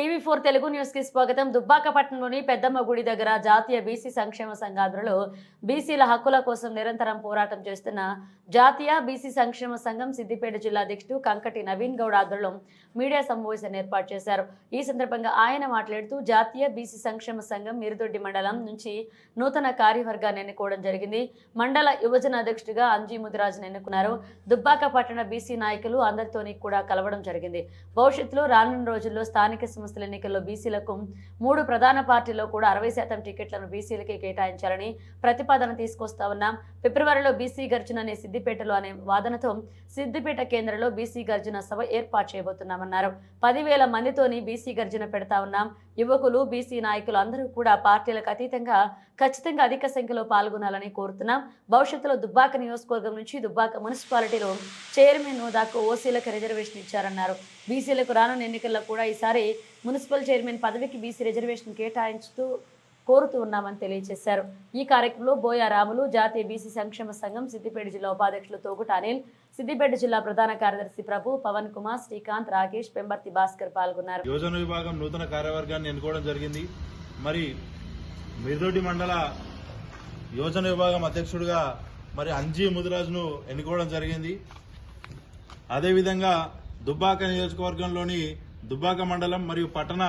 they four Telugu న్యూస్కి స్వాగతం. దుబ్బాకపట్నంలోని పెద్దమ్మ గుడి దగ్గర జాతీయ బీసీ సంక్షేమ సంఘ బీసీల హక్కుల కోసం నిరంతరం పోరాటం చేస్తున్న జాతీయ బీసీ సంక్షేమ సంఘం సిద్దిపేట జిల్లా అధ్యక్షుడు కంకటి నవీన్ గౌడ్ ఆధ్వర్యంలో మీడియా సమావేశాన్ని ఏర్పాటు చేశారు. ఈ సందర్భంగా ఆయన మాట్లాడుతూ జాతీయ బీసీ సంక్షేమ సంఘం మిరుదొడ్డి మండలం నుంచి నూతన కార్యవర్గాన్ని ఎన్నుకోవడం జరిగింది. మండల యువజన అధ్యక్షుడిగా అంజీ ముదిరాజును ఎన్నుకున్నారు. దుబ్బాక పట్టణ బీసీ నాయకులు అందరితోని కూడా కలవడం జరిగింది. భవిష్యత్తులో రానున్న రోజుల్లో స్థానిక సంస్థల ఎన్నికల్లో బీసీలకు మూడు ప్రధాన పార్టీల్లో కూడా అరవై శాతం టికెట్లను బీసీలకే కేటాయించాలని ప్రతిపాదన తీసుకొస్తా ఉన్నాం ఫిబ్రవరిలో బీసీ గర్జన అనే సిద్దిపేటలో అనే వాదనతో సిద్దిపేట కేంద్రంలో బీసీ గర్జన సభ ఏర్పాటు చేయబోతున్నామన్నారు. పదివేల మందితోని బీసీ గర్జన పెడతా ఉన్నాం. యువకులు బీసీ నాయకులు అందరూ కూడా పార్టీలకు అతీతంగా ఖచ్చితంగా అధిక సంఖ్యలో పాల్గొనాలని కోరుతున్నాం. భవిష్యత్తులో దుబ్బాక నియోజకవర్గం నుంచి దుబ్బాక మున్సిపాలిటీలో చైర్మన్ దాకా ఓసీలకు రిజర్వేషన్ ఇచ్చారన్నారు. బీసీలకు రానున్న ఎన్నికల్లో కూడా ఈసారి మున్సిపల్ చైర్మన్ పదవికి బీసీ రిజర్వేషన్ కేటాయించుతూ కోరుతూ ఉన్నామని తెలియజేశారు. ఈ కార్యక్రమంలో బోయా రాములు జాతీయ బీసీ సంక్షేమ సంఘం సిద్దిపేట జిల్లా ఉపాధ్యక్షులు తోగుట అనిల్ సిద్దిపేట జిల్లా ప్రధాన కార్యదర్శి ప్రభు పవన్ కుమార్ శ్రీకాంత్ రాకేష్ పెంబర్తి భాస్కర్ పాల్గొన్నారు. యోజన విభాగం నూతన కార్యవర్గాన్ని ఎన్నుకోవడం జరిగింది. మరి మిర్దొడ్డి మండల యోజన విభాగం అధ్యక్షుడిగా మరి అంజీ ముదిరాజును ఎన్నుకోవడం జరిగింది. అదేవిధంగా దుబ్బాక నియోజకవర్గంలోని దుబ్బాక మండలం మరియు పట్టణ